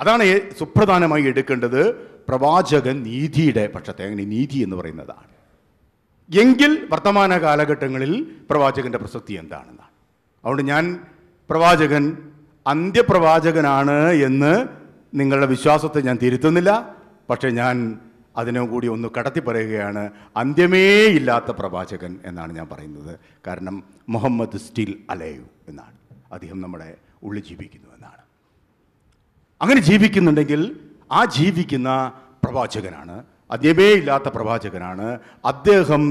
അതാണ് സുപ്രധാനമായി എടുക്കേണ്ടത് പ്രവാചകൻ നീതിയുടെ പക്ഷത്തെ അങ്ങനെ നീതി എന്ന് പറയുന്നതാണ്. എങ്കിൽ വർത്തമാന കാലഘട്ടങ്ങളിൽ പ്രവാചകന്റെ പ്രസക്തി എന്താണെന്നാണ്. അതുകൊണ്ട് ഞാൻ പ്രവാചകൻ അന്ത്യപ്രവാചകനാണ് എന്ന് നിങ്ങളുടെ വിശ്വാസത്തെ ഞാൻ തിരുത്തുന്നില്ല. പക്ഷേ ഞാൻ അതിനെ കൂടി ഒന്ന് കടത്തി പറയുകയാണ് അന്ത്യമേ ഇല്ലാത്ത പ്രവാചകൻ എന്നാണ് ഞാൻ പറയുന്നത്. കാരണം മുഹമ്മദ് സ്റ്റിൽ അലയു എന്നാണ്. അദ്ദേഹം നമ്മുടെ ഉള്ളിൽ ജീവിക്കുന്നു. എന്നാണ് അങ്ങനെ ജീവിക്കുന്നുണ്ടെങ്കിൽ ആ ജീവിക്കുന്ന പ്രവാചകനാണ്. അന്യമേ ഇല്ലാത്ത പ്രവാചകനാണ്. അദ്ദേഹം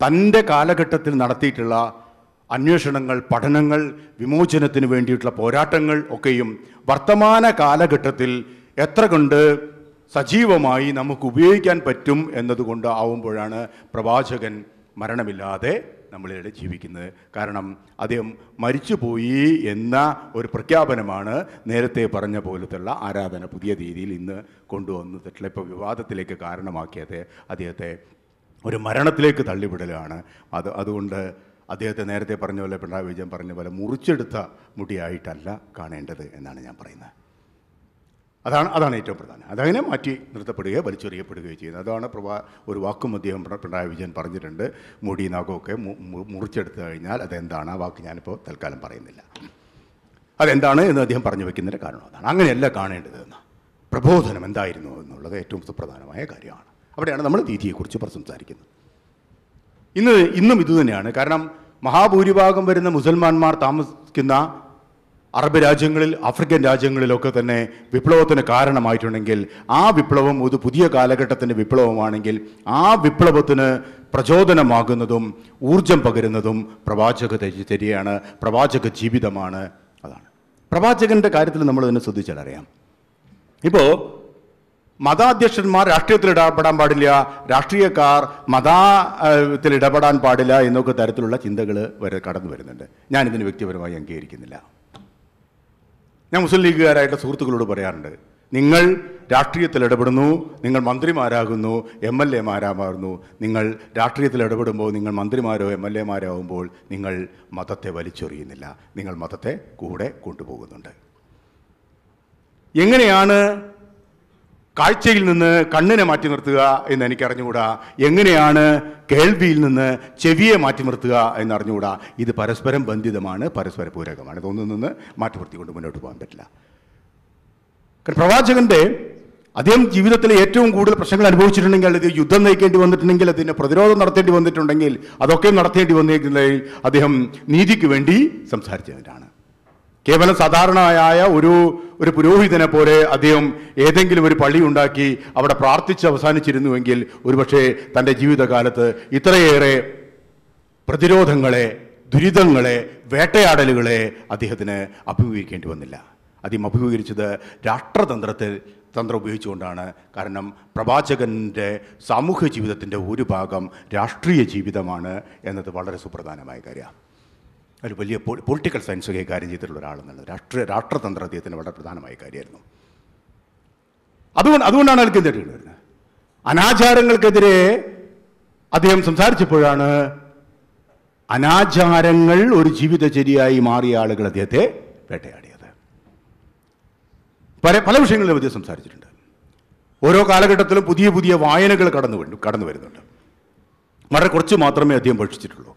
തന്റെ കാലഘട്ടത്തിൽ നടത്തിയിട്ടുള്ള അന്വേഷണങ്ങൾ പഠനങ്ങൾ വിമോചനത്തിന് വേണ്ടിയിട്ടുള്ള പോരാട്ടങ്ങൾ ഒക്കെയും വർത്തമാന കാലഘട്ടത്തിൽ എത്ര കൊണ്ട് സജീവമായി നമുക്ക് ഉപയോഗിക്കാൻ പറ്റും എന്നതുകൊണ്ട് ആവുമ്പോഴാണ് പ്രവാചകൻ മരണമില്ലാതെ നമ്മളിവിടെ ജീവിക്കുന്നത്. കാരണം അദ്ദേഹം മരിച്ചുപോയി എന്ന ഒരു പ്രഖ്യാപനമാണ് നേരത്തെ പറഞ്ഞ പോലത്തുള്ള ആരാധന പുതിയ രീതിയിൽ ഇന്ന് കൊണ്ടുവന്നിട്ടുള്ള ഇപ്പോൾ വിവാദത്തിലേക്ക് കാരണമാക്കിയത് അദ്ദേഹത്തെ ഒരു മരണത്തിലേക്ക് തള്ളിവിടലാണ്. അത് അതുകൊണ്ട് അദ്ദേഹത്തെ നേരത്തെ പറഞ്ഞ പോലെ പിണറായി വിജയൻ പറഞ്ഞ പോലെ മുറിച്ചെടുത്ത മുടിയായിട്ടല്ല കാണേണ്ടത് എന്നാണ് ഞാൻ പറയുന്നത്. അതാണ് അതാണ് ഏറ്റവും പ്രധാനം. അതങ്ങനെ മാറ്റി നിർത്തപ്പെടുകയോ വലിച്ചെറിയപ്പെടുകയോ ചെയ്യുന്നത്. അതാണ് പ്രഭാ ഒരു വാക്കും അദ്ദേഹം പിണ- പിണറായി വിജയൻ പറഞ്ഞിട്ടുണ്ട്. മുടി മു- മുറിച്ചെടുത്തു കഴിഞ്ഞാൽ അതെന്താണ്? ആ വാക്ക് ഞാനിപ്പോൾ തൽക്കാലം പറയുന്നില്ല. അതെന്താണ് എന്ന് അദ്ദേഹം പറഞ്ഞു വെക്കുന്നതിന്റെ കാരണം അതാണ്. അങ്ങനെയല്ല കാണേണ്ടത് എന്ന്. പ്രബോധനം എന്തായിരുന്നു എന്നുള്ളത് ഏറ്റവും സുപ്രധാനമായ കാര്യമാണ്. അവിടെയാണ് നമ്മൾ തീതിയെക്കുറിച്ച് സംസാരിക്കുന്നത്. ഇന്ന് ഇന്നും ഇതുതന്നെയാണ്. കാരണം മഹാഭൂരിഭാഗം വരുന്ന മുസൽമാന്മാർ താമസിക്കുന്ന അറബ് രാജ്യങ്ങളിൽ ആഫ്രിക്കൻ രാജ്യങ്ങളിലൊക്കെ തന്നെ വിപ്ലവത്തിന് കാരണമായിട്ടുണ്ടെങ്കിൽ ആ വിപ്ലവം ഒരു പുതിയ കാലഘട്ടത്തിന്റെ വിപ്ലവമാണെങ്കിൽ ആ വിപ്ലവത്തിന് പ്രചോദനമാകുന്നതും ഊർജം പകരുന്നതും പ്രവാചക ചര്യയാണ് പ്രവാചക ജീവിതമാണ് അതാണ്. പ്രവാചകന്റെ കാര്യത്തിൽ നമ്മൾ തന്നെ ശ്രദ്ധിച്ചാൽ അറിയാം. ഇപ്പോൾ മതാധ്യക്ഷന്മാർ രാഷ്ട്രീയത്തിൽ ഇടപെടാൻ പാടില്ല രാഷ്ട്രീയക്കാർ മതത്തിൽ ഇടപെടാൻ പാടില്ല എന്നൊക്കെ തരത്തിലുള്ള ചിന്തകൾ വരെ കടന്നു വരുന്നുണ്ട്. ഞാനിതിന് വ്യക്തിപരമായി അംഗീകരിക്കുന്നില്ല. ഞാൻ മുസ്ലിം ലീഗുകാരായിട്ട് സുഹൃത്തുക്കളോട് പറയാറുണ്ട് നിങ്ങൾ രാഷ്ട്രീയത്തിൽ ഇടപെടുന്നു നിങ്ങൾ മന്ത്രിമാരാകുന്നു എം എൽ എമാരാകുന്നു നിങ്ങൾ രാഷ്ട്രീയത്തിൽ ഇടപെടുമ്പോൾ നിങ്ങൾ മന്ത്രിമാരോ എം എൽ എമാരാകുമ്പോൾ നിങ്ങൾ മതത്തെ വലിച്ചെറിയുന്നില്ല. നിങ്ങൾ മതത്തെ കൂടെ കൊണ്ടുപോകുന്നുണ്ട്. എങ്ങനെയാണ് കാഴ്ചയിൽ നിന്ന് കണ്ണിനെ മാറ്റി നിർത്തുക എന്ന് എനിക്ക് അറിഞ്ഞുകൂടാ എങ്ങനെയാണ് കേൾവിയിൽ നിന്ന് ചെവിയെ മാറ്റി നിർത്തുക എന്ന് അറിഞ്ഞുകൂടാ ഇത് പരസ്പരം ബന്ധിതമാണ് പരസ്പര പൂരകമാണ്. ഇതൊന്നും നിന്ന് മാറ്റി നിർത്തിക്കൊണ്ട് മുന്നോട്ട് പോകാൻ പറ്റില്ല. പ്രവാചകന്റെ അദ്ദേഹം ജീവിതത്തിൽ ഏറ്റവും കൂടുതൽ പ്രശ്നങ്ങൾ അനുഭവിച്ചിട്ടുണ്ടെങ്കിൽ അല്ലെങ്കിൽ യുദ്ധം നയിക്കേണ്ടി വന്നിട്ടുണ്ടെങ്കിൽ അതിന് പ്രതിരോധം നടത്തേണ്ടി വന്നിട്ടുണ്ടെങ്കിൽ അതൊക്കെ നടത്തേണ്ടി വന്നിട്ടുണ്ടെങ്കിൽ അദ്ദേഹം നീതിക്ക് വേണ്ടി സംസാരിച്ചതിനാണ് കേവലം സാധാരണയായ ഒരു ഒരു പുരോഹിതനെ പോലെ അദ്ദേഹം ഏതെങ്കിലും ഒരു പള്ളി ഉണ്ടാക്കി അവിടെ പ്രാർത്ഥിച്ച് അവസാനിച്ചിരുന്നുവെങ്കിൽ ഒരുപക്ഷെ തന്റെ ജീവിതകാലത്ത് ഇത്രയേറെ പ്രതിരോധങ്ങളെ ദുരിതങ്ങളെ വേട്ടയാടലുകളെ അദ്ദേഹത്തിന് അഭിമുഖീകരിക്കേണ്ടി വന്നില്ല. അദ്ദേഹം അഭിമുഖീകരിച്ചത് രാഷ്ട്രതന്ത്രത്തിൽ തന്ത്രം ഉപയോഗിച്ചുകൊണ്ടാണ്. കാരണം പ്രവാചകന്റെ സാമൂഹ്യ ജീവിതത്തിന്റെ ഒരു ഭാഗം രാഷ്ട്രീയ ജീവിതമാണ് എന്നത് വളരെ സുപ്രധാനമായ കാര്യമാണ്. ഒരു വലിയ പൊളിറ്റിക്കൽ സയൻസ് കൈകാര്യം ചെയ്തിട്ടുള്ള ഒരാളെന്നുള്ളത് രാഷ്ട്രീയ രാഷ്ട്രതന്ത്ര അദ്ദേഹത്തിന് വളരെ പ്രധാനമായ കാര്യമായിരുന്നു. അതുകൊണ്ട് അതുകൊണ്ടാണ് അയാൾക്ക് എന്ത് വരുന്നത് അനാചാരങ്ങൾക്കെതിരെ അദ്ദേഹം സംസാരിച്ചപ്പോഴാണ് അനാചാരങ്ങൾ ഒരു ജീവിതചര്യയായി മാറിയ ആളുകൾ അദ്ദേഹത്തെ വേട്ടയാടിയത്. പല പല വിഷയങ്ങളിലും അദ്ദേഹം സംസാരിച്ചിട്ടുണ്ട്. ഓരോ കാലഘട്ടത്തിലും പുതിയ പുതിയ വായനകൾ കടന്നു കടന്നു വരുന്നുണ്ട് വളരെ കുറച്ച് മാത്രമേ അദ്ദേഹം ഭക്ഷിച്ചിട്ടുള്ളൂ.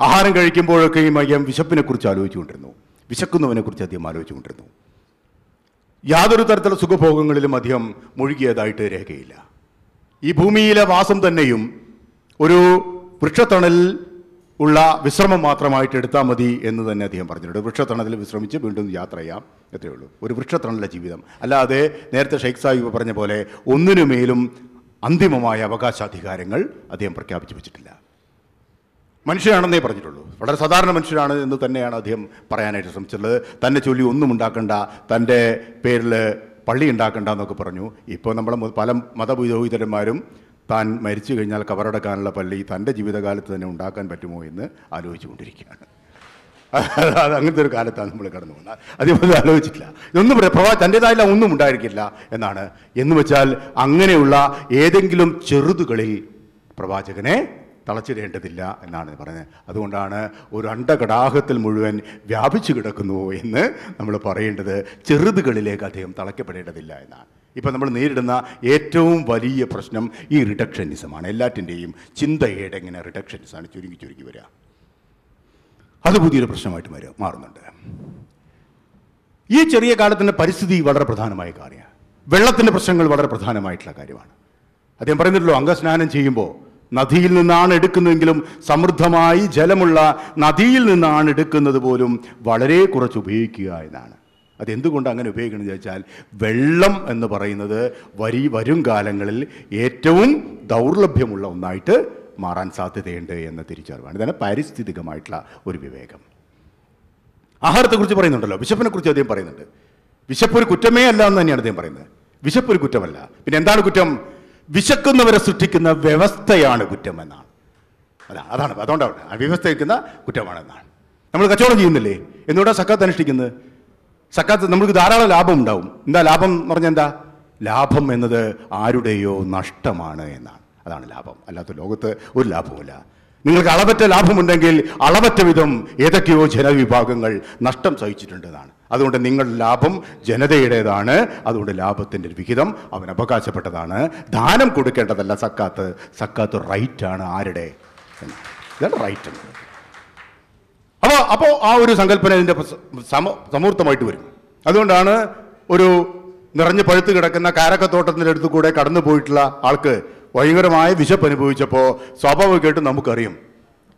ആഹാരം കഴിക്കുമ്പോഴൊക്കെയും വിശപ്പിനെ കുറിച്ച് ആലോചിച്ചുകൊണ്ടിരുന്നു. വിശക്കുന്നവനെ കുറിച്ച് അധികം ആലോചിച്ചുകൊണ്ടിരുന്നു. യാതൊരു തരത്തിലുള്ള സുഖഭോഗങ്ങളിലും അധികം മുഴുകിയതായിട്ട് രേഖയില്ല. ഈ ഭൂമിയിലെ വാസം തന്നെയും ഒരു വൃക്ഷത്തണലിൽ ഉള്ള വിശ്രമം മാത്രമായിട്ട് എടുത്താൽ മതി എന്ന് തന്നെ അദ്ദേഹം പറഞ്ഞിട്ടുണ്ട്. വൃക്ഷത്തണലിൽ വിശ്രമിച്ച് വീണ്ടും യാത്ര ചെയ്യാം. എത്രയേ ഉള്ളൂ. ഒരു വൃക്ഷത്തണലിലെ ജീവിതം. അല്ലാതെ നേരത്തെ ഷെയ്ഖ് സാഹിബ് പറഞ്ഞ പോലെ ഒന്നിനുമേലും അന്തിമമായ അവകാശാധികാരങ്ങൾ അദ്ദേഹം പ്രഖ്യാപിച്ചു വെച്ചിട്ടില്ല. മനുഷ്യനാണെന്നേ പറഞ്ഞിട്ടുള്ളൂ. വളരെ സാധാരണ മനുഷ്യനാണ് എന്ന് തന്നെയാണ് അദ്ദേഹം പറയാനായിട്ട് ശ്രമിച്ചിട്ടുള്ളത്. തന്നെ ചൊല്ലി ഒന്നും ഉണ്ടാക്കണ്ട തന്റെ പേരിൽ പള്ളി ഉണ്ടാക്കണ്ട എന്നൊക്കെ പറഞ്ഞു. ഇപ്പോൾ നമ്മൾ പല മതപുരോഹിതന്മാരും താൻ മരിച്ചു കഴിഞ്ഞാൽ കവറടക്കാനുള്ള പള്ളി തന്റെ ജീവിതകാലത്ത് തന്നെ ഉണ്ടാക്കാൻ പറ്റുമോ എന്ന് ആലോചിച്ചുകൊണ്ടിരിക്കുകയാണ്. അത് അങ്ങനത്തെ ഒരു കാലത്താണ് നമ്മൾ കടന്നു പോകുന്നത്. അതേപോലെ ആലോചിച്ചിട്ടില്ല. ഇതൊന്നും പറയാം പ്രവാ തന്റെതായുള്ള ഒന്നും ഉണ്ടായിരിക്കില്ല എന്നാണ്. എന്ന് വെച്ചാൽ അങ്ങനെയുള്ള ഏതെങ്കിലും ചെറുതുകളിൽ പ്രവാചകനെ തളച്ചിടേണ്ടതില്ല എന്നാണ് പറയുന്നത്. അതുകൊണ്ടാണ് ഒരു അണ്ടകടാഹത്തിൽ മുഴുവൻ വ്യാപിച്ചു കിടക്കുന്നു എന്ന് നമ്മൾ പറയേണ്ടത്. ചെറുതുകളിലേക്ക് അദ്ദേഹം തളയ്ക്കപ്പെടേണ്ടതില്ല എന്നാണ്. ഇപ്പം നമ്മൾ നേരിടുന്ന ഏറ്റവും വലിയ പ്രശ്നം ഈ റിഡക്ഷനിസമാണ്. എല്ലാറ്റിന്റെയും ചിന്തയുടെ ഇങ്ങനെ റിഡക്ഷനിസമാണ് ചുരുങ്ങി ചുരുങ്ങി വരിക. അത് പുതിയൊരു പ്രശ്നമായിട്ട് വരും മാറുന്നുണ്ട്. ഈ ചെറിയ കാലത്തിന്റെ പരിസ്ഥിതി വളരെ പ്രധാനമായ കാര്യമാണ്. വെള്ളത്തിന്റെ പ്രശ്നങ്ങൾ വളരെ പ്രധാനമായിട്ടുള്ള കാര്യമാണ്. അദ്ദേഹം പറയുന്നുണ്ടല്ലോ അംഗസ്നാനം ചെയ്യുമ്പോൾ നദിയിൽ നിന്നാണ് എടുക്കുന്നതെങ്കിലും സമൃദ്ധമായി ജലമുള്ള നദിയിൽ നിന്നാണ് എടുക്കുന്നത് പോലും വളരെ കുറച്ച് ഉപയോഗിക്കുക എന്നാണ്. അതെന്തുകൊണ്ട് അങ്ങനെ ഉപയോഗിക്കണം എന്ന് ചോദിച്ചാൽ വെള്ളം എന്ന് പറയുന്നത് വരി വരും കാലങ്ങളിൽ ഏറ്റവും ദൗർലഭ്യമുള്ള ഒന്നായിട്ട് മാറാൻ സാധ്യതയുണ്ട് എന്ന തിരിച്ചറിവാണ്. ഇതാണ് പാരിസ്ഥിതികമായിട്ടുള്ള ഒരു വിവേകം. ആഹാരത്തെക്കുറിച്ച് പറയുന്നുണ്ടല്ലോ. വിശപ്പിനെ കുറിച്ച് അദ്ദേഹം പറയുന്നുണ്ട്. വിശപ്പ് ഒരു കുറ്റമേ അല്ല എന്ന് തന്നെയാണ് അദ്ദേഹം പറയുന്നത്. വിശപ്പ് ഒരു കുറ്റമല്ല. പിന്നെ എന്താണ് കുറ്റം? വിശക്കുന്നവരെ സൃഷ്ടിക്കുന്ന വ്യവസ്ഥയാണ് കുറ്റം എന്നാണ് അതാണ് അതാണ് അതുകൊണ്ടാണ് ആ വ്യവസ്ഥ വയ്ക്കുന്ന കുറ്റമാണെന്നാണ്. നമ്മൾ കച്ചവടം ചെയ്യുന്നില്ലേ? എന്തുകൊണ്ടാണ് സക്കാത്ത് അനുഷ്ഠിക്കുന്നത് സക്കാത്ത് നമുക്ക് ധാരാളം ലാഭം ഉണ്ടാവും. എന്താ ലാഭം എന്ന് പറഞ്ഞാൽ എന്താ? ലാഭം എന്നത് ആരുടെയോ നഷ്ടമാണ് എന്നാണ്. അതാണ് ലാഭം. അല്ലാത്ത ലോകത്ത് ഒരു ലാഭവുമില്ല. നിങ്ങൾക്ക് അളവറ്റ ലാഭമുണ്ടെങ്കിൽ അളവറ്റ വിധം ഏതൊക്കെയോ ജനവിഭാഗങ്ങൾ നഷ്ടം സഹിച്ചിട്ടുണ്ടെന്നാണ്. അതുകൊണ്ട് നിങ്ങൾ ലാഭം ജനതയുടേതാണ് അതുകൊണ്ട് ലാഭത്തിന്റെ വിഹിതം അവൻ അവകാശപ്പെട്ടതാണ്. ദാനം കൊടുക്കേണ്ടതല്ല സക്കാത്ത്. സക്കാത്ത് റൈറ്റാണ് ആരുടെ. ഇതാണ് റൈറ്റ്. അപ്പോൾ അപ്പോൾ ആ ഒരു സങ്കല്പന ഇതിന്റെ സമ സമൂർത്തമായിട്ട് വരും. അതുകൊണ്ടാണ് ഒരു നിറഞ്ഞ് പഴുത്ത് കിടക്കുന്ന കാരക്കത്തോട്ടത്തിന്റെ അടുത്ത് കൂടെ കടന്നു പോയിട്ടുള്ള ആൾക്ക് ഭയങ്കരമായ വിശപ്പ് അനുഭവിച്ചപ്പോൾ സ്വാഭാവികമായിട്ടും നമുക്കറിയും.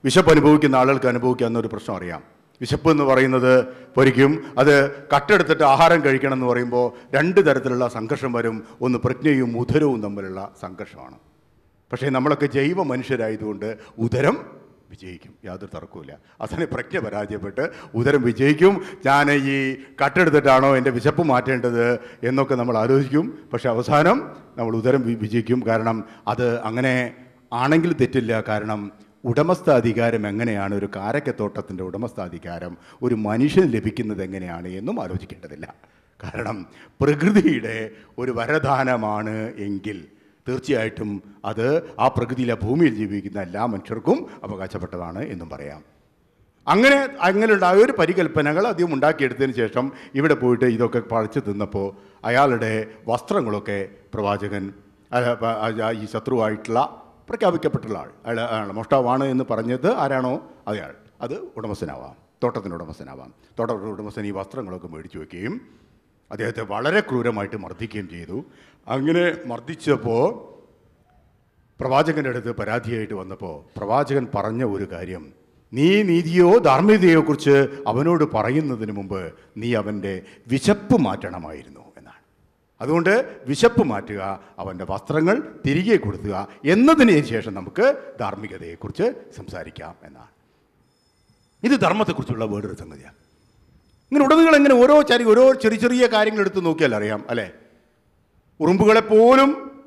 വിശപ്പ് അനുഭവിക്കുന്ന ആളുകൾക്ക് അനുഭവിക്കാവുന്ന ഒരു പ്രശ്നം അറിയാം. വിശപ്പ് എന്ന് പറയുന്നത് പൊരിക്കും. അത് കട്ടെടുത്തിട്ട് ആഹാരം കഴിക്കണം എന്ന് പറയുമ്പോൾ രണ്ട് തരത്തിലുള്ള സംഘർഷം വരും. ഒന്ന് പ്രജ്ഞയും ഉദരവും തമ്മിലുള്ള സംഘർഷമാണ്. പക്ഷേ നമ്മളൊക്കെ ജൈവ മനുഷ്യരായതുകൊണ്ട് ഉദരം വിജയിക്കും. യാതൊരു തർക്കവുമില്ല. അതാണ് പ്രജ്ഞ പരാജയപ്പെട്ട് ഉദരം വിജയിക്കും. ഞാൻ ഈ കട്ടെടുത്തിട്ടാണോ എന്റെ വിശപ്പ് മാറ്റേണ്ടത് എന്നൊക്കെ നമ്മൾ ആലോചിക്കും. പക്ഷെ അവസാനം നമ്മൾ ഉദരം വിജയിക്കും. കാരണം അത് അങ്ങനെ ആണെങ്കിൽ തെറ്റില്ല. കാരണം ഉടമസ്ഥാധികാരം എങ്ങനെയാണ്? ഒരു കാരക്കത്തോട്ടത്തിന്റെ ഉടമസ്ഥാധികാരം ഒരു മനുഷ്യന് ലഭിക്കുന്നത് എങ്ങനെയാണ് എന്നും ആലോചിക്കേണ്ടതില്ല. കാരണം പ്രകൃതിയുടെ ഒരു വരദാനമാണ് എങ്കിൽ തീർച്ചയായിട്ടും അത് ആ പ്രകൃതിയിലെ ഭൂമിയിൽ ജീവിക്കുന്ന എല്ലാ മനുഷ്യർക്കും അവകാശപ്പെട്ടതാണ് എന്നും പറയാം. അങ്ങനെ അങ്ങനെയുണ്ടായ ഒരു പരികൽപ്പനകൾ അധികം ഉണ്ടാക്കിയെടുത്തതിന് ശേഷം ഇവിടെ പോയിട്ട് ഇതൊക്കെ പഴച്ചു തിന്നപ്പോൾ അയാളുടെ വസ്ത്രങ്ങളൊക്കെ പ്രവാചകൻ ഈ ശത്രുവായിട്ടുള്ള പ്രഖ്യാപിക്കപ്പെട്ടുള്ള ആൾ അയാൾ അയാൾ മോഷ്ടാവാണ് എന്ന് പറഞ്ഞത് ആരാണോ? അയാൾ. അത് ഉടമസ്ഥനാവാം. തോട്ടത്തിന്റെ ഉടമസ്ഥനാവാം. തോട്ടത്തിന്റെ ഉടമസ്ഥൻ ഈ വസ്ത്രങ്ങളൊക്കെ മേടിച്ചു വയ്ക്കുകയും അദ്ദേഹത്തെ വളരെ ക്രൂരമായിട്ട് മർദ്ദിക്കുകയും ചെയ്തു. അങ്ങനെ മർദ്ദിച്ചപ്പോൾ പ്രവാചകന്റെ അടുത്ത് പരാതിയായിട്ട് വന്നപ്പോൾ പ്രവാചകൻ പറഞ്ഞ ഒരു കാര്യം നീ നീതിയോ ധാർമ്മികതയോ കുറിച്ച് അവനോട് പറയുന്നതിന് മുമ്പ് നീ അവന്റെ വിശപ്പ് മാറ്റണമായിരുന്നു. അതുകൊണ്ട് വിശപ്പ് മാറ്റുക അവന്റെ വസ്ത്രങ്ങൾ തിരികെ കൊടുക്കുക എന്നതിന് ശേഷം നമുക്ക് ധാർമ്മികതയെക്കുറിച്ച് സംസാരിക്കാം എന്നാണ്. ഇത് ധർമ്മത്തെക്കുറിച്ചുള്ള വേറൊരു സംഗതിയാണ്. ഇങ്ങനെ ഉടനുകൾ എങ്ങനെ ഓരോ ചരി ഓരോ ചെറിയ ചെറിയ കാര്യങ്ങൾ എടുത്ത് നോക്കിയാൽ അറിയാം അല്ലേ? ഉറുമ്പുകളെ പോലും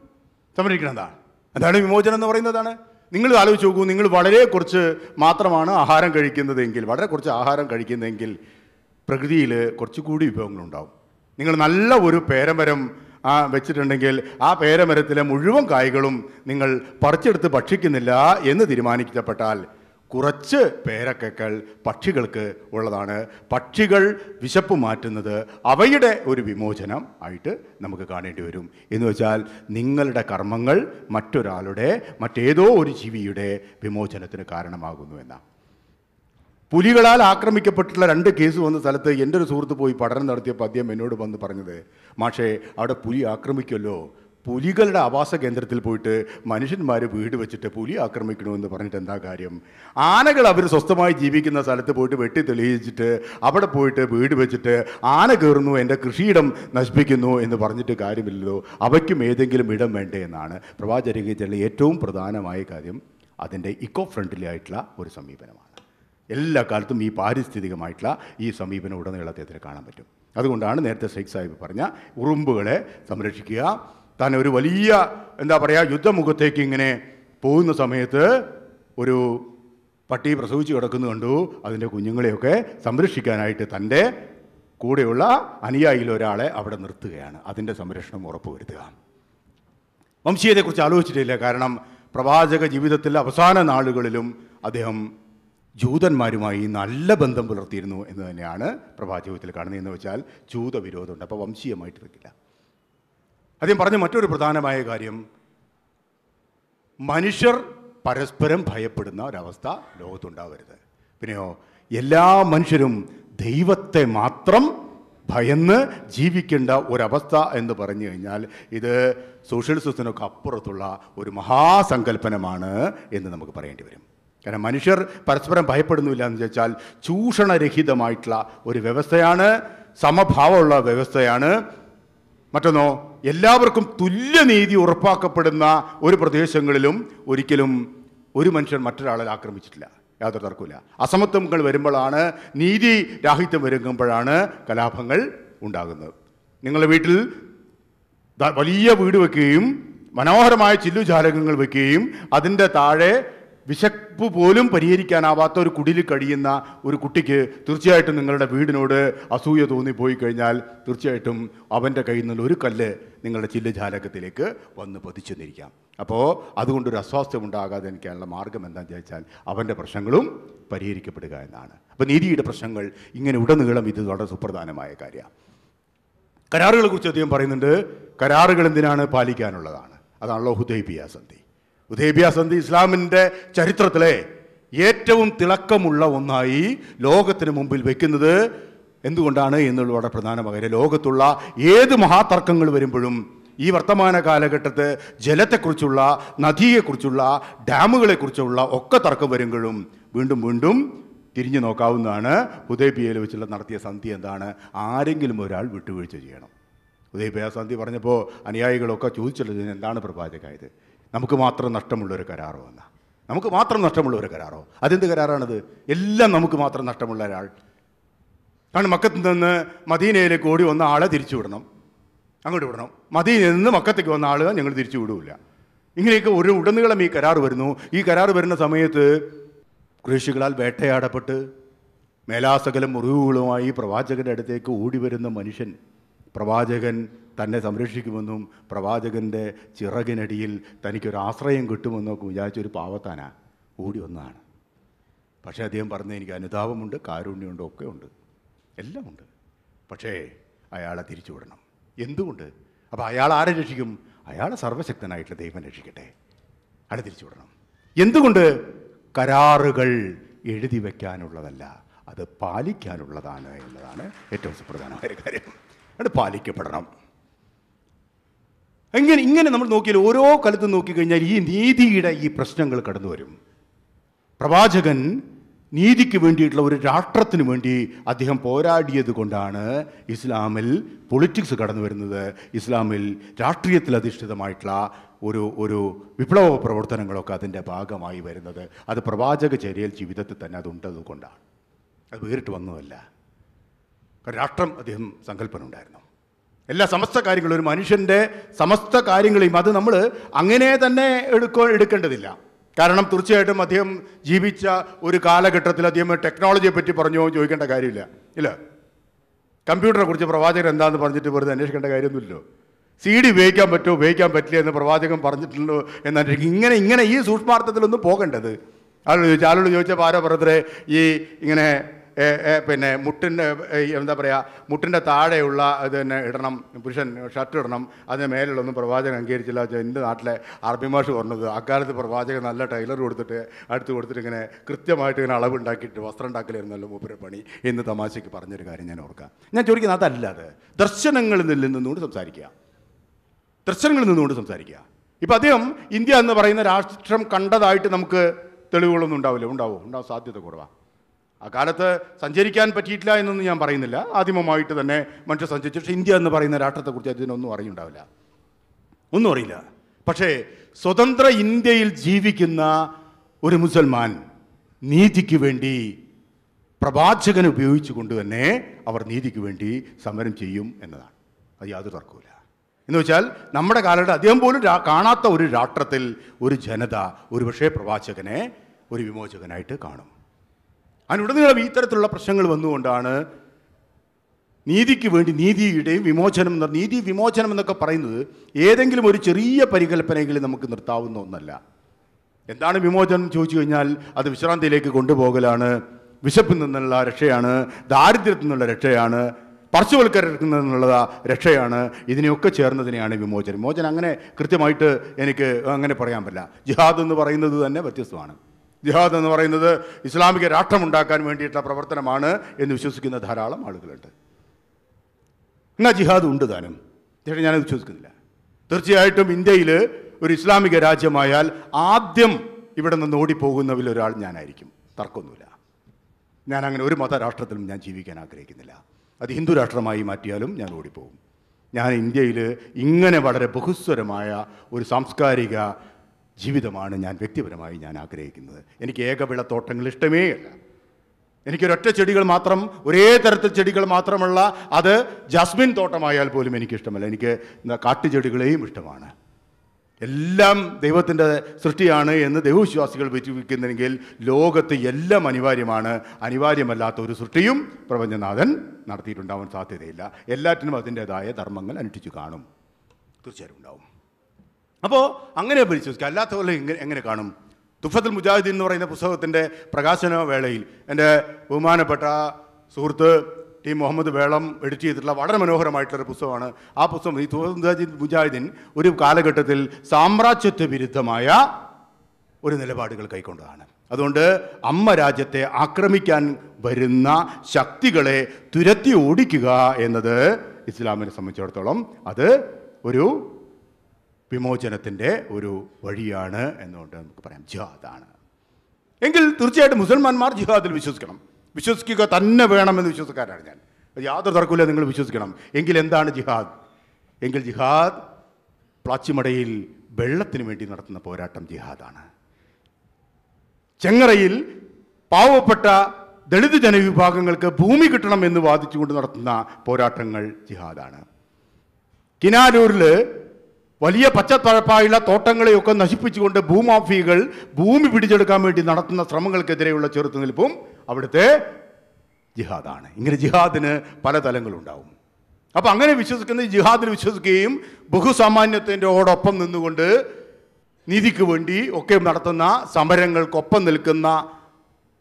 സംരക്ഷിക്കുന്നതാണ് എന്താണ്? വിമോചനം എന്ന് പറയുന്നതാണ് നിങ്ങൾ ആലോചിച്ച് നോക്കൂ നിങ്ങൾ വളരെ കുറച്ച് മാത്രമാണ് ആഹാരം കഴിക്കുന്നതെങ്കിൽ വളരെ കുറച്ച് ആഹാരം കഴിക്കുന്നതെങ്കിൽ പ്രകൃതിയിൽ കുറച്ചുകൂടി വിഭവങ്ങളുണ്ടാവും. നിങ്ങൾ നല്ല ഒരു പേരമരം ആ വെച്ചിട്ടുണ്ടെങ്കിൽ ആ പേരമരത്തിലെ മുഴുവൻ കായ്കളും നിങ്ങൾ പറിച്ചെടുത്ത് ഭക്ഷിക്കുന്നില്ല എന്ന് തീരുമാനിക്കപ്പെട്ടാൽ കുറച്ച് പേരക്കകൾ പക്ഷികൾക്ക് ഉള്ളതാണ്. പക്ഷികൾ വിശപ്പ് മാറ്റുന്നത് അവയുടെ ഒരു വിമോചനം ആയിട്ട് നമുക്ക് കാണേണ്ടി വരും. എന്ന് വെച്ചാൽ നിങ്ങളുടെ കർമ്മങ്ങൾ മറ്റൊരാളുടെ മറ്റേതോ ഒരു ജീവിയുടെ വിമോചനത്തിന് കാരണമാകുന്നു എന്നാണ്. പുലികളാൽ ആക്രമിക്കപ്പെട്ടിട്ടുള്ള രണ്ട് കേസ് വന്ന സ്ഥലത്ത് എന്റെ ഒരു സുഹൃത്ത് പോയി പഠനം നടത്തിയപ്പോൾ അദ്ദേഹം എന്നോട് വന്ന് പറഞ്ഞത് മാഷേ അവിടെ പുലി ആക്രമിക്കുമല്ലോ. പുലികളുടെ ആവാസ കേന്ദ്രത്തിൽ പോയിട്ട് മനുഷ്യന്മാർ വീട് വെച്ചിട്ട് പുലി ആക്രമിക്കണമെന്ന് പറഞ്ഞിട്ട് എന്താ കാര്യം? ആനകൾ അവർ സ്വസ്ഥമായി ജീവിക്കുന്ന സ്ഥലത്ത് പോയിട്ട് വെട്ടി തെളിയിച്ചിട്ട് അവിടെ പോയിട്ട് വീട് വെച്ചിട്ട് ആന കയറുന്നു എന്റെ കൃഷിയിടം നശിപ്പിക്കുന്നു എന്ന് പറഞ്ഞിട്ട് കാര്യമില്ലല്ലോ. അവയ്ക്കും ഏതെങ്കിലും ഇടം വേണ്ടേ എന്നാണ്. പ്രവാചകരികത്തിലുള്ള ഏറ്റവും പ്രധാനമായ കാര്യം അതിന്റെ ഇക്കോ ഫ്രണ്ട്ലി ആയിട്ടുള്ള ഒരു സമീപനമാണ്. എല്ലാ കാലത്തും ഈ പാരിസ്ഥിതികമായിട്ടുള്ള ഈ സമീപനം ഉടനീളത്തെ അദ്ദേഹത്തിന് കാണാൻ പറ്റും. അതുകൊണ്ടാണ് നേരത്തെ ഷെയ്ഖ് സാഹിബ് പറഞ്ഞ ഉറുമ്പുകളെ സംരക്ഷിക്കുക. താൻ ഒരു വലിയ എന്താ പറയുക യുദ്ധമുഖത്തേക്ക് ഇങ്ങനെ പോകുന്ന സമയത്ത് ഒരു പട്ടി പ്രസവിച്ച് കിടക്കുന്നു കണ്ടു. അതിന്റെ കുഞ്ഞുങ്ങളെയൊക്കെ സംരക്ഷിക്കാനായിട്ട് തന്റെ കൂടെയുള്ള അനുയായിയിൽ ഒരാളെ അവിടെ നിർത്തുകയാണ്. അതിന്റെ സംരക്ഷണം ഉറപ്പുവരുത്തുക. വംശീയതയെക്കുറിച്ച് ആലോചിച്ചിട്ടില്ല. കാരണം പ്രവാചക ജീവിതത്തിലെ അവസാന നാളുകളിലും അദ്ദേഹം ജൂതന്മാരുമായി നല്ല ബന്ധം പുലർത്തിയിരുന്നു എന്ന് തന്നെയാണ് പ്രവാചകത്തിൽ കാണുന്നത് എന്ന് വെച്ചാൽ ജൂതവിരോധമുണ്ട്. അപ്പോൾ വംശീയമായിട്ട് വെക്കില്ല അദ്ദേഹം പറഞ്ഞ മറ്റൊരു പ്രധാനമായ കാര്യം മനുഷ്യർ പരസ്പരം ഭയപ്പെടുന്ന ഒരവസ്ഥ ലോകത്തുണ്ടാവരുത്. പിന്നെയോ എല്ലാ മനുഷ്യരും ദൈവത്തെ മാത്രം ഭയന്ന് ജീവിക്കേണ്ട ഒരവസ്ഥ എന്ന് പറഞ്ഞു കഴിഞ്ഞാൽ ഇത് സോഷ്യലിസത്തിനൊക്കെ അപ്പുറത്തുള്ള ഒരു മഹാസങ്കല്പനമാണ് എന്ന് നമുക്ക് പറയേണ്ടി വരും. കാരണം മനുഷ്യർ പരസ്പരം ഭയപ്പെടുന്നില്ല എന്ന് വെച്ചാൽ ചൂഷണരഹിതമായിട്ടുള്ള ഒരു വ്യവസ്ഥയാണ് സമഭാവമുള്ള വ്യവസ്ഥയാണ്. മറ്റൊന്നോ എല്ലാവർക്കും തുല്യനീതി ഉറപ്പാക്കപ്പെടുന്ന ഒരു പ്രദേശങ്ങളിലും ഒരിക്കലും ഒരു മനുഷ്യൻ മറ്റൊരാളെ ആക്രമിച്ചിട്ടില്ല. യാതൊരു തർക്കമില്ല അസമത്വങ്ങൾ വരുമ്പോഴാണ് നീതി രാഹിത്യം വരുമ്പോഴാണ് കലാപങ്ങൾ ഉണ്ടാകുന്നത്. നിങ്ങളുടെ വീട്ടിൽ വലിയ വീട് വെക്കുകയും മനോഹരമായ ചില്ലുജാലകങ്ങൾ വെക്കുകയും അതിന്റെ താഴെ വിശപ്പ് പോലും പരിഹരിക്കാനാവാത്ത ഒരു കുടിലിൽ കഴിയുന്ന ഒരു കുട്ടിക്ക് തീർച്ചയായിട്ടും നിങ്ങളുടെ വീടിനോട് അസൂയ തോന്നിപ്പോയി കഴിഞ്ഞാൽ തീർച്ചയായിട്ടും അവന്റെ കയ്യിൽ നിന്നുള്ള ഒരു കല്ല് നിങ്ങളുടെ ചില്ലുജാലകത്തിലേക്ക് വന്ന് പതിച്ചെന്നിരിക്കാം അപ്പോൾ അതുകൊണ്ടൊരു അസ്വാസ്ഥ്യം ഉണ്ടാകാതെ എനിക്കാനുള്ള മാർഗം എന്താണെന്ന് ചോദിച്ചാൽ അവന്റെ പ്രശ്നങ്ങളും പരിഹരിക്കപ്പെടുക എന്നാണ്. അപ്പോൾ നീതിയുടെ പ്രശ്നങ്ങൾ ഇങ്ങനെ ഉടനീളം ഇത് വളരെ സുപ്രധാനമായ കാര്യമാണ്. കരാറുകളെ കുറിച്ച് അദ്ദേഹം പറയുന്നുണ്ട്. കരാറുകൾ എന്തിനാണ് പാലിക്കാനുള്ളതാണ്. അതാണല്ലോ ഹുദൈബിയ സന്ധി. ഹുദൈബിയ സന്ധി ഇസ്ലാമിന്റെ ചരിത്രത്തിലെ ഏറ്റവും തിളക്കമുള്ള ഒന്നായി ലോകത്തിന് മുമ്പിൽ വെക്കുന്നത് എന്തുകൊണ്ടാണ് എന്നുള്ള വളരെ പ്രധാനമായ ലോകത്തുള്ള ഏത് മഹാതർക്കങ്ങൾ വരുമ്പോഴും ഈ വർത്തമാന കാലഘട്ടത്ത് ജലത്തെക്കുറിച്ചുള്ള നദിയെക്കുറിച്ചുള്ള ഡാമുകളെക്കുറിച്ചുള്ള ഒക്കെ തർക്കം വരുമ്പോഴും വീണ്ടും വീണ്ടും തിരിഞ്ഞു നോക്കാവുന്നതാണ്. ഉദയപിയയിൽ വെച്ചുള്ള നടത്തിയ സന്ധി എന്താണ്? ആരെങ്കിലും ഒരാൾ വിട്ടുവീഴ്ച ചെയ്യണം. ഉദയപിയ സന്ധി പറഞ്ഞപ്പോൾ അനുയായികളൊക്കെ ചോദിച്ചുള്ളത് എന്താണ് പ്രവാചകായത് നമുക്ക് മാത്രം നഷ്ടമുള്ളൊരു കരാറോ എന്ന നമുക്ക് മാത്രം നഷ്ടമുള്ള ഒരു കരാറോ. അതെന്ത് കരാറാണത്? എല്ലാം നമുക്ക് മാത്രം നഷ്ടമുള്ള ഒരാൾ. കാരണം മക്കത്ത് നിന്ന് മദീനയിലേക്ക് ഓടി വന്ന ആളെ തിരിച്ചു വിടണം. അങ്ങോട്ട് വിടണം. മദീനയിൽ നിന്ന് മക്കത്തേക്ക് വന്ന ആൾ ഞങ്ങൾ തിരിച്ചു വിടില്ല ഇങ്ങനെയൊക്കെ ഒരു ഉടനീളം ഈ കരാർ വരുന്നു. ഈ കരാർ വരുന്ന സമയത്ത് കൃഷികളാൽ വേട്ടയാടപ്പെട്ട് മേലാസകലം മുറിവുകളുമായി പ്രവാചകന്റെ അടുത്തേക്ക് ഓടി വരുന്ന മനുഷ്യൻ പ്രവാചകൻ തന്നെ സംരക്ഷിക്കുമെന്നും പ്രവാചകന്റെ ചിറകിനടിയിൽ തനിക്കൊരു ആശ്രയം കിട്ടുമെന്നൊക്കെ വിചാരിച്ചൊരു പാവത്താനാ ഓടി വന്നതാണ് പക്ഷേ അദ്ദേഹം പറഞ്ഞ എനിക്ക് അനുതാപമുണ്ട് കാരുണ്യമുണ്ട് ഒക്കെ ഉണ്ട്. എല്ലാമുണ്ട് പക്ഷേ അയാളെ തിരിച്ചു വിടണം. എന്തുകൊണ്ട്? അപ്പോൾ അയാൾ ആരെ രക്ഷിക്കും? അയാളെ സർവശക്തനായിട്ടുള്ള ദൈവം രക്ഷിക്കട്ടെ. അയാളെ തിരിച്ചു വിടണം. എന്തുകൊണ്ട്? കരാറുകൾ എഴുതി വയ്ക്കാനുള്ളതല്ല അത് പാലിക്കാനുള്ളതാണ് എന്നതാണ് ഏറ്റവും സുപ്രധാനമായ കാര്യം. അത് പാലിക്കപ്പെടണം. ഇങ്ങനെ ഇങ്ങനെ നമ്മൾ നോക്കിയാൽ ഓരോ കാലത്തും നോക്കിക്കഴിഞ്ഞാൽ ഈ നീതിയുടെ ഈ പ്രശ്നങ്ങൾ കടന്നു വരും. പ്രവാചകൻ നീതിക്ക് വേണ്ടിയിട്ടുള്ള ഒരു രാഷ്ട്രത്തിന് വേണ്ടി അദ്ദേഹം പോരാടിയത് കൊണ്ടാണ് ഇസ്ലാമിൽ പൊളിറ്റിക്സ് കടന്നു വരുന്നത്. ഇസ്ലാമിൽ രാഷ്ട്രീയത്തിൽ അധിഷ്ഠിതമായിട്ടുള്ള ഒരു ഒരു വിപ്ലവ പ്രവർത്തനങ്ങളൊക്കെ അതിന്റെ ഭാഗമായി വരുന്നത്. അത് പ്രവാചക ചര്യൽ ജീവിതത്തിൽ തന്നെ അതുണ്ടത് കൊണ്ടാണ് അത് വേറിട്ട് വന്നതല്ല. രാഷ്ട്രം അദ്ദേഹം സങ്കല്പന ഉണ്ടായിരുന്നു എല്ലാ സമസ്ത കാര്യങ്ങളും ഒരു മനുഷ്യന്റെ സമസ്ത കാര്യങ്ങളെയും അത് നമ്മൾ അങ്ങനെ തന്നെ എടുക്ക എടുക്കേണ്ടതില്ല. കാരണം തീർച്ചയായിട്ടും അദ്ദേഹം ജീവിച്ച ഒരു കാലഘട്ടത്തിൽ അദ്ദേഹം ടെക്നോളജിയെ പറ്റി പറഞ്ഞോ ചോദിക്കേണ്ട കാര്യമില്ല. ഇല്ല. കമ്പ്യൂട്ടറെ കുറിച്ച് പ്രവാചകൻ എന്താണെന്ന് പറഞ്ഞിട്ട് വെറുതെ അന്വേഷിക്കേണ്ട കാര്യമൊന്നുമില്ലല്ലോ. സി ഡി ഉപയോഗിക്കാൻ പറ്റുമോ ഉപയോഗിക്കാൻ പറ്റില്ല എന്ന് പ്രവാചകൻ പറഞ്ഞിട്ടുണ്ടോ എന്നാണ് ഇങ്ങനെ ഇങ്ങനെ ഈ സൂക്ഷ്മാർത്ഥത്തിലൊന്നും പോകേണ്ടത്. ആളുകൾ ചോദിച്ചു ആളുകൾ ചോദിച്ചപ്പോൾ ആരോ പറഞ്ഞത്? ഈ ഇങ്ങനെ പിന്നെ മുട്ടിന്റെ എന്താ പറയുക മുട്ടിന്റെ താഴെയുള്ള ഇത് തന്നെ ഇടണം പുരുഷൻ ഷർട്ട് ഇടണം അതിന് മേലുള്ളൊന്നും പ്രവാചകൻ അംഗീകരിച്ചില്ല. എന്റെ നാട്ടിലെ അറബി മാഷ് പറഞ്ഞത്. അക്കാലത്ത് പ്രവാചകൻ നല്ല ടൈലർ കൊടുത്തിട്ട് അടുത്ത് കൊടുത്തിട്ട് ഇങ്ങനെ കൃത്യമായിട്ട് ഇങ്ങനെ അളവുണ്ടാക്കിയിട്ട് വസ്ത്രം ഉണ്ടാക്കലായിരുന്നല്ലോ മൂപ്പരെ പണി എന്ന് തമാശയ്ക്ക് പറഞ്ഞൊരു കാര്യം ഞാൻ ഓർക്കാം. ഞാൻ ചോദിക്കുന്നത് അതല്ല അത്. ദർശനങ്ങളിൽ നിന്നുകൊണ്ട് സംസാരിക്കുക. ദർശനങ്ങളിൽ നിന്നുകൊണ്ട് സംസാരിക്കുക. ഇപ്പം അദ്ദേഹം ഇന്ത്യ എന്ന് പറയുന്ന രാഷ്ട്രം കണ്ടതായിട്ട് നമുക്ക് തെളിവുകളൊന്നും ഉണ്ടാവില്ല. ഉണ്ടാവും? ഉണ്ടാവും സാധ്യത കുറവാണ് ആ കാലത്ത് സഞ്ചരിക്കാൻ പറ്റിയിട്ടില്ല എന്നൊന്നും ഞാൻ പറയുന്നില്ല. ആദിമമായിട്ട് തന്നെ മനുഷ്യർ സഞ്ചരിച്ചു. പക്ഷേ ഇന്ത്യ എന്ന് പറയുന്ന രാഷ്ട്രത്തെക്കുറിച്ച് അതിനൊന്നും അറിയുണ്ടാവില്ല. ഒന്നും അറിയില്ല. പക്ഷേ സ്വതന്ത്ര ഇന്ത്യയിൽ ജീവിക്കുന്ന ഒരു മുസൽമാൻ നീതിക്ക് വേണ്ടി പ്രവാചകൻ ഉപയോഗിച്ചുകൊണ്ട് തന്നെ അവർ നീതിക്ക് വേണ്ടി സമരം ചെയ്യും എന്നതാണ്. അത് യാതൊരു തർക്കവുമില്ല. എന്ന് വെച്ചാൽ നമ്മുടെ കാലഘട്ടം അദ്ദേഹം പോലും കാണാത്ത ഒരു രാഷ്ട്രത്തിൽ ഒരു ജനത ഒരുപക്ഷേ പ്രവാചകനെ ഒരു വിമോചകനായിട്ട് കാണും. അതിനുടനീളം ഇത്തരത്തിലുള്ള പ്രശ്നങ്ങൾ വന്നുകൊണ്ടാണ് നീതിക്ക് വേണ്ടി നീതിയുടെയും വിമോചനം എന്ന നീതി വിമോചനം എന്നൊക്കെ പറയുന്നത് ഏതെങ്കിലും ഒരു ചെറിയ പരികല്പനയെങ്കിലും നമുക്ക് നിർത്താവുന്ന ഒന്നല്ല. എന്താണ് വിമോചനം ചോദിച്ചു കഴിഞ്ഞാൽ അത് വിശ്രാന്തിയിലേക്ക് കൊണ്ടുപോകലാണ് വിശപ്പിൽ നിന്നുള്ള രക്ഷയാണ് ദാരിദ്ര്യത്തിൽ നിന്നുള്ള രക്ഷയാണ് പാർശ്വവൽക്കരണത്തിൽ നിന്നുള്ള രക്ഷയാണ് ഇതിനെയൊക്കെ ചേർന്നതിനെയാണ് വിമോചനം. വിമോചനം അങ്ങനെ കൃത്യമായിട്ട് എനിക്ക് അങ്ങനെ പറയാൻ പറ്റില്ല. ജിഹാദ് എന്ന് പറയുന്നത് തന്നെ വ്യത്യസ്തമാണ്. ജിഹാദ് എന്ന് പറയുന്നത് ഇസ്ലാമിക രാഷ്ട്രം ഉണ്ടാക്കാൻ വേണ്ടിയിട്ടുള്ള പ്രവർത്തനമാണ് എന്ന് വിശ്വസിക്കുന്ന ധാരാളം ആളുകളുണ്ട്. എന്നാ ജിഹാദ് ഉണ്ട് താനും? പക്ഷേ ഞാനത് വിശ്വസിക്കുന്നില്ല. തീർച്ചയായിട്ടും ഇന്ത്യയിൽ ഒരു ഇസ്ലാമിക രാജ്യമായാൽ ആദ്യം ഇവിടെ നിന്ന് ഓടിപ്പോകുന്നവരിൽ ഒരാൾ ഞാനായിരിക്കും. തർക്കമൊന്നുമില്ല. ഞാൻ അങ്ങനെ ഒരു മതരാഷ്ട്രത്തിലും ഞാൻ ജീവിക്കാൻ ആഗ്രഹിക്കുന്നില്ല. അത് ഹിന്ദു രാഷ്ട്രമായി മാറ്റിയാലും ഞാൻ ഓടിപ്പോകും. ഞാൻ ഇന്ത്യയിൽ ഇങ്ങനെ വളരെ ബഹുസ്വരമായ ഒരു സാംസ്കാരിക ജീവിതമാണ് ഞാൻ വ്യക്തിപരമായി ഞാൻ ആഗ്രഹിക്കുന്നത്. എനിക്ക് ഏകവിളത്തോട്ടങ്ങൾ ഇഷ്ടമേ അല്ല. എനിക്കൊരൊറ്റ ചെടികൾ മാത്രം ഒരേ തരത്തിൽ ചെടികൾ മാത്രമുള്ള അത് ജാസ്മിൻ തോട്ടമായാൽ പോലും എനിക്കിഷ്ടമല്ല. എനിക്ക് കാട്ടുചെടികളെയും ഇഷ്ടമാണ്. എല്ലാം ദൈവത്തിന്റെ സൃഷ്ടിയാണ് എന്ന് ദൈവവിശ്വാസികൾ വിശ്വസിക്കുന്നെങ്കിൽ ലോകത്ത് എല്ലാം അനിവാര്യമാണ്. അനിവാര്യമല്ലാത്ത ഒരു സൃഷ്ടിയും പ്രപഞ്ചനാഥൻ നടത്തിയിട്ടുണ്ടാവാൻ സാധ്യതയില്ല. എല്ലാറ്റിനും അതിന്റേതായ ധർമ്മങ്ങൾ അനുഷ്ഠിച്ചു കാണും. തീർച്ചയായിട്ടും ഉണ്ടാവും. അപ്പോൾ അങ്ങനെ പരിശോധിക്കുക അല്ലാത്ത പോലെ എങ്ങനെ എങ്ങനെ കാണും? തുഫത്തുൽ മുജാഹിദീൻ എന്ന് പറയുന്ന പുസ്തകത്തിന്റെ പ്രകാശന വേളയിൽ എന്റെ ബഹുമാനപ്പെട്ട സുഹൃത്ത് ടി. മുഹമ്മദ് വേളം എഡിറ്റ് ചെയ്തിട്ടുള്ള വളരെ മനോഹരമായിട്ടുള്ളൊരു പുസ്തകമാണ്. ആ പുസ്തകം ഈ തുഫത്തുൽ മുജാഹിദീൻ ഒരു കാലഘട്ടത്തിൽ സാമ്രാജ്യത്വ വിരുദ്ധമായ ഒരു നിലപാടുകൾ കൈക്കൊണ്ടതാണ്. അതുകൊണ്ട് അമ്മ രാജ്യത്തെ ആക്രമിക്കാൻ വരുന്ന ശക്തികളെ തുരത്തി ഓടിക്കുക എന്നത് ഇസ്ലാമിനെ സംബന്ധിച്ചിടത്തോളം അത് ഒരു വിമോചനത്തിന്റെ ഒരു വഴിയാണ് എന്നുകൊണ്ട് നമുക്ക് പറയാം ജിഹാദാണ്. എങ്കിൽ തീർച്ചയായിട്ടും മുസൽമാന്മാർ ജിഹാദിൽ വിശ്വസിക്കണം. വിശ്വസിക്കുക തന്നെ വേണമെന്ന് വിശ്വസിക്കാനാണ് ഞാൻ. യാതൊരു തർക്കമില്ല നിങ്ങൾ വിശ്വസിക്കണം. എങ്കിൽ എന്താണ് ജിഹാദ്? എങ്കിൽ ജിഹാദ് പ്ലാച്ചിമടയിൽ വെള്ളത്തിന് വേണ്ടി നടത്തുന്ന പോരാട്ടം ജിഹാദാണ്. ചെങ്ങറയിൽ പാവപ്പെട്ട ദളിത് ജനവിഭാഗങ്ങൾക്ക് ഭൂമി കിട്ടണം എന്ന് വാദിച്ചുകൊണ്ട് നടത്തുന്ന പോരാട്ടങ്ങൾ ജിഹാദാണ്. കിനാലൂരിൽ വലിയ പച്ചത്തഴപ്പായുള്ള തോട്ടങ്ങളെയൊക്കെ നശിപ്പിച്ചുകൊണ്ട് ഭൂമാഫികൾ ഭൂമി പിടിച്ചെടുക്കാൻ വേണ്ടി നടത്തുന്ന ശ്രമങ്ങൾക്കെതിരെയുള്ള ചെറുത്തുനിൽപ്പും അവിടുത്തെ ജിഹാദാണ്. ഇങ്ങനെ ജിഹാദിന് പല തലങ്ങളുണ്ടാവും. അപ്പോൾ അങ്ങനെ വിശ്വസിക്കുന്ന ജിഹാദിൽ വിശ്വസിക്കുകയും ബഹുസാമാന്യത്തിന്റെയോടൊപ്പം നിന്നുകൊണ്ട് നീതിക്ക് വേണ്ടി ഒക്കെ നടത്തുന്ന സമരങ്ങൾക്കൊപ്പം നിൽക്കുന്ന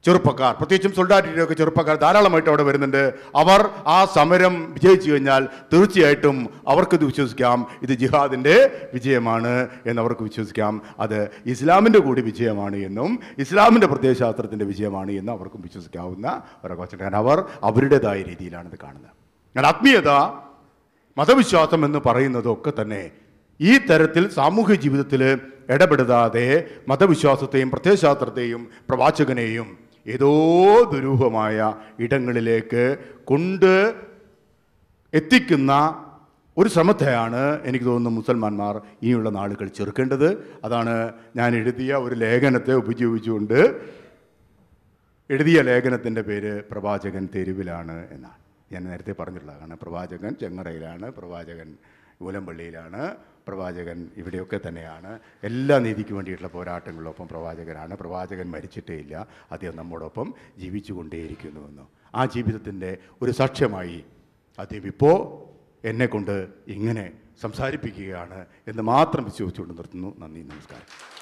ചെറുപ്പക്കാർ പ്രത്യേകിച്ചും സൊൾഡാറ്റിന്റെയൊക്കെ ചെറുപ്പക്കാർ ധാരാളമായിട്ട് അവിടെ വരുന്നുണ്ട്. അവർ ആ സമരം വിജയിച്ചു കഴിഞ്ഞാൽ തീർച്ചയായിട്ടും അവർക്കിത് വിശ്വസിക്കാം. ഇത് ജിഹാദിന്റെ വിജയമാണ് എന്നവർക്ക് വിശ്വസിക്കാം. അത് ഇസ്ലാമിന്റെ കൂടി വിജയമാണ് എന്നും ഇസ്ലാമിന്റെ പ്രത്യയശാസ്ത്രത്തിന്റെ വിജയമാണ് എന്നും അവർക്കും വിശ്വസിക്കാവുന്ന ഒരവകാശം. കാരണം അവർ അവരുടേതായ രീതിയിലാണ് ഇത് കാണുന്നത്. ഞാൻ ആത്മീയത മതവിശ്വാസം എന്ന് പറയുന്നതൊക്കെ തന്നെ ഈ തരത്തിൽ സാമൂഹ്യ ജീവിതത്തിൽ ഇടപെടുതാതെ മതവിശ്വാസത്തെയും പ്രത്യയശാസ്ത്രത്തെയും പ്രവാചകനെയും ഏതോ ദുരൂഹമായ ഇടങ്ങളിലേക്ക് കൊണ്ട് എത്തിക്കുന്ന ഒരു ശ്രമത്തെയാണ് എനിക്ക് തോന്നുന്നു മുസൽമാന്മാർ ഇനിയുള്ള നാളുകൾ ചെറുക്കേണ്ടത്. അതാണ് ഞാൻ എഴുതിയ ഒരു ലേഖനത്തെ ഉപജീവിച്ചുകൊണ്ട് എഴുതിയ ലേഖനത്തിന്റെ പേര് പ്രവാചകൻ തെരുവിലാണ് എന്നാണ്. ഞാൻ നേരത്തെ പറഞ്ഞിട്ടുള്ളതാണ്. പ്രവാചകൻ ചെങ്ങറയിലാണ്. പ്രവാചകൻ മൂലമ്പള്ളിയിലാണ് പ്രവാചകൻ ഇവിടെയൊക്കെ തന്നെയാണ്. എല്ലാ നീതിക്ക് വേണ്ടിയിട്ടുള്ള പോരാട്ടങ്ങളിലൊപ്പം പ്രവാചകനാണ് പ്രവാചകൻ മരിച്ചിട്ടേ ഇല്ല. അദ്ദേഹം നമ്മോടൊപ്പം ജീവിച്ചുകൊണ്ടേയിരിക്കുന്നുവെന്ന് ആ ജീവിതത്തിന്റെ ഒരു സാക്ഷ്യമായി അദ്ദേഹം ഇപ്പോൾ എന്നെക്കൊണ്ട് ഇങ്ങനെ സംസാരിപ്പിക്കുകയാണ് എന്ന് മാത്രം വിശ്വസിച്ചുകൊണ്ട് നിർത്തുന്നു. നന്ദി നമസ്കാരം.